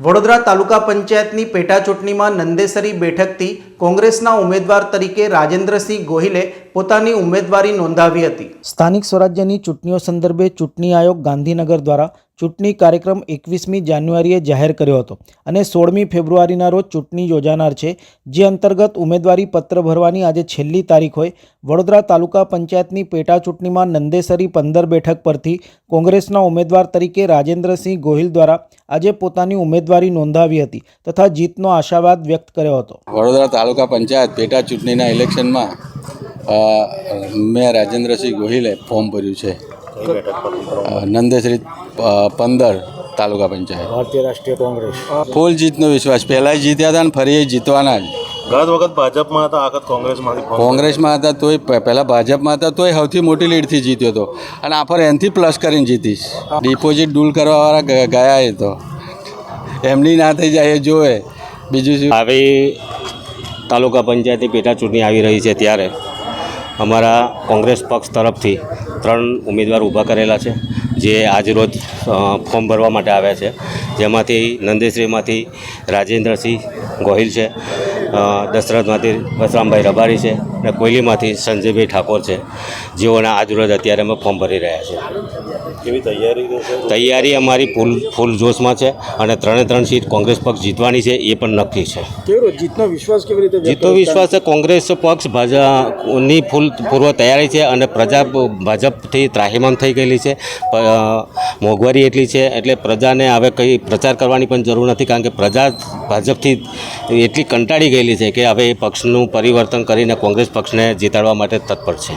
વડોદરા તાલુકા પંચાયતની પેટા ચૂંટણીમાં નંદેસરી બેઠકથી કોંગ્રેસના ઉમેદવાર તરીકે રાજેન્દ્રસિંહ ગોહિલે પોતાની ઉમેદવારી નોંધાવી હતી. સ્થાનિક સ્વરાજ્યની ચૂંટણીઓ સંદર્ભે ચૂંટણી આયોગ ગાંધીનગર દ્વારા ચૂંટણી કાર્યક્રમ એકવીસમી જાન્યુઆરીએ જાહેર કર્યો હતો અને સોળમી ફેબ્રુઆરીના રોજ ચૂંટણી યોજાનાર છે જે અંતર્ગત ઉમેદવારી પત્ર ભરવાની આજે છેલ્લી તારીખ હોય. વડોદરા તાલુકા પંચાયતની પેટા ચૂંટણીમાં નંદેસરી પંદર બેઠક પરથી કોંગ્રેસના ઉમેદવાર તરીકે રાજેન્દ્રસિંહ ગોહિલ દ્વારા આજે પોતાની ઉમેદવારી નોંધાવી હતી તથા જીતનો આશાવાદ વ્યક્ત કર્યો હતો. વડોદરા તાલુકા પંચાયત પેટા ચૂંટણીના ઇલેક્શનમાં મેં રાજેન્દ્રસિંહ ગોહિલે ફોર્મ ભર્યું છે. નંદેશ્રી પંદર તાલુકા પંચાયત. ભારતીય રાષ્ટ્રીય કોંગ્રેસ. ફૂલ જીતનો વિશ્વાસ. પહેલાંય જીત્યા હતા ને ફરી જીતવાના જ. ગત વખત ભાજપમાં હતા આખત કોંગ્રેસમાંથી કોંગ્રેસમાં હતા તોય પહેલાં ભાજપમાં હતા તોય સૌથી મોટી લીડથી જીત્યો હતો. અને આફર એનથી પ્લસ કરીને જીતીશ. ડિપોઝિટ ડૂલ કરવાવાળા ગયા એ તો. એમની ના થઈ જાય એ જોવે. બીજું શું? આવી તાલુકા પંચાયતની પેટા ચૂંટણી આવી રહી છે ત્યારે અમારા કોંગ્રેસ પક્ષ તરફથી ત્રણ ઉમેદવાર ઊભા કરેલા છે, જે આજરોજ ફોર્મ ભરવા માટે આવ્યા છે. જેમાંથી નંદેશ્રીમાંથી રાજેન્દ્રસિંહ ગોહિલ છે દશરથમાંથી બસરામભાઈ રબારી છે અને કોયલીમાંથી સંજયભાઈ ઠાકોર છે જેઓના આજરોજ અત્યારે અમે ફોર્મ ભરી રહ્યા છે કેવી તૈયારી તૈયારી અમારી ફૂલ ફૂલ જોશમાં છે અને ત્રણે ત્રણ સીટ કોંગ્રેસ પક્ષ જીતવાની છે એ પણ નક્કી છે. જીતનો વિશ્વાસ કેવી રીતે જીતનો જીતો વિશ્વાસ છે કોંગ્રેસ પક્ષ ભાજપની ફૂલ પૂર્વ તૈયારી છે અને પ્રજા ભાજપથી ત્રાહિમામ થઈ ગયેલી છે મોંઘવારી એટલી છે એટલે પ્રજાને હવે કંઈ પ્રચાર કરવાની પણ જરૂર નથી કારણ કે પ્રજા ભાજપથી એટલી કંટાળી ગયેલી છે કે હવે એ પક્ષનું પરિવર્તન કરીને કોંગ્રેસ પક્ષને જીતાડવા માટે તત્પર છે.